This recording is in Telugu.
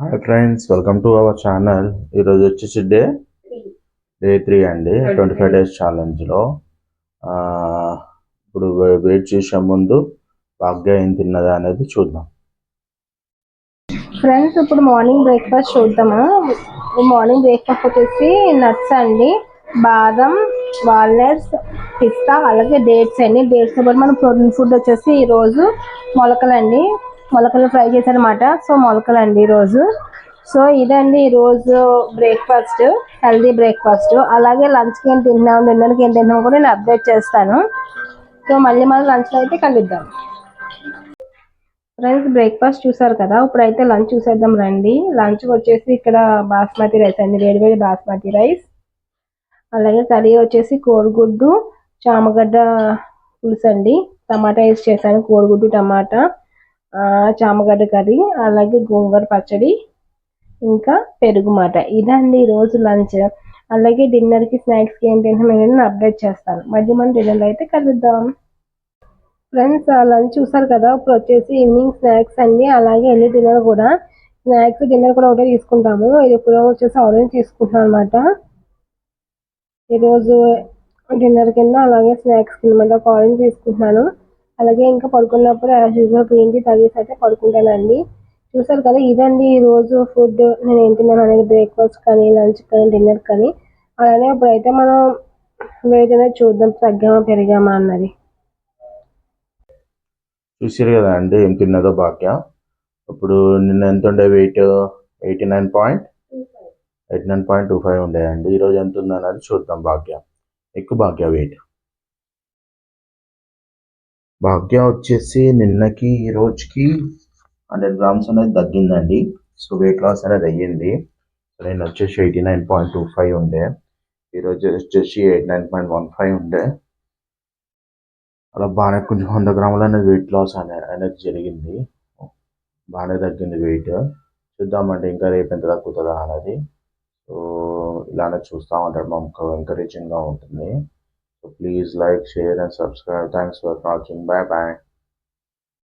Hi friends welcome to our channel ఈరోజు వచ్చేసి డే డే త్రీ అండి. ట్వంటీ ఫైవ్ డేస్ ఛాలెంజ్లో ఇప్పుడు వెయిట్ చేసే ముందు భాగ్య ఏం తిన్నదా అనేది చూద్దాం. ఫ్రెండ్స్ ఇప్పుడు మార్నింగ్ బ్రేక్ఫాస్ట్ చూద్దాము? మార్నింగ్ బ్రేక్ఫాస్ట్ వచ్చేసి నట్స్ అండి. బాదం వాల్నట్స్ పిస్తా అలాగే డేట్స్ అండి. డేట్స్ పాటు మన ప్రోటీన్ ఫుడ్ వచ్చేసి ఈ రోజు మొలకలండి. మొలకలు ఫ్రై చేశారనమాట సో మొలకలు అండి ఈరోజు. సో ఇదండి ఈ రోజు బ్రేక్ఫాస్ట్ హెల్దీ బ్రేక్ఫాస్ట్. అలాగే లంచ్కి ఏం తింటున్నాము డిన్నర్కి ఏం తింటున్నాము కూడా నేను అప్డేట్ చేస్తాను. సో మళ్ళీ మనం లంచ్లో అయితే కలుద్దాం. ఫ్రెండ్స్ బ్రేక్ఫాస్ట్ చూసారు కదా? ఇప్పుడైతే లంచ్ చూసేద్దాం రండి. లంచ్ వచ్చేసి ఇక్కడ బాస్మతి రైస్ అండి. వేడి వేడి బాస్మతి రైస్. అలాగే కర్రీ వచ్చేసి కోడిగుడ్డు చామగడ్డ పులుసు అండి టమాటా వేసి చేశాను కోడిగుడ్డు టమాటా. చామగడ్డ కర్రీ అలాగే గోంగూర పచ్చడి ఇంకా పెరుగు మాట. ఇదండి ఈరోజు లంచ్. అలాగే డిన్నర్కి స్నాక్స్కి ఏంటంటే నేను అప్డేట్ చేస్తాను. మధ్య మన డిన్నర్ అయితే కలుద్దాం. ఫ్రెండ్స్ లంచ్ చూసారు కదా ఇప్పుడు వచ్చేసి ఈవినింగ్ స్నాక్స్ అండి. అలాగే ఎన్ని డిన్నర్ కూడా. స్నాక్స్ డిన్నర్ కూడా ఒకటే తీసుకుంటాము. ఇది ఇప్పుడు వచ్చేసి ఆరెంజ్ తీసుకుంటాను అనమాట ఈరోజు డిన్నర్ కింద అలాగే స్నాక్స్ కింద ఒక ఆరెంజ్ తీసుకుంటున్నాను. అలాగే ఇంకా పడుకున్నప్పుడు యాజ్ యూజువల్ గ్రీన్ టీ తాగేసి అయితే పడుకుంటానండి. చూసారు కదా ఇదండి ఈ రోజు ఫుడ్ నేను ఏం తిన్నాను అనేది బ్రేక్ఫాస్ట్ కానీ లంచ్ కానీ డిన్నర్ కానీ. అలానే ఇప్పుడైతే మనం వెయిట్ అనేది చూద్దాం తగ్గామా పెరిగామా అన్నది. చూసారు కదా అండి ఏం తిన్నదో భాగ్య. ఇప్పుడు నిన్న ఎంత ఉండే weight eighty nine point eighty nine point two five ఉండే అండి. ఈరోజు ఎంత ఉందో అనేది చూద్దాం భాగ్య. ఎక్కువ భాగ్య వెయిట్ భాగ్య వచ్చేసి నిన్నకి ఈ రోజుకి హండ్రెడ్ గ్రామ్స్ అనేది తగ్గిందండి. సో వెయిట్ లాస్ అనేది అయ్యింది. నేను వచ్చేసి eighty nine point two five ఉండే. ఈరోజు వచ్చేసి eight nine point one five ఉండే. అలా బాగానే కొంచెం వంద గ్రాములు అనేది వెయిట్ లాస్ అనే అనేది జరిగింది. బాగానే తగ్గింది వెయిట్ చూద్దామంటే ఇంకా రేపు ఎంత తగ్గుతుందా అనేది. సో ఇలానే చూస్తూ ఉంటాడు మాకు ఎంకరేజింగ్గా ఉంటుంది. Please like, share, and subscribe. Thanks for watching. Bye bye.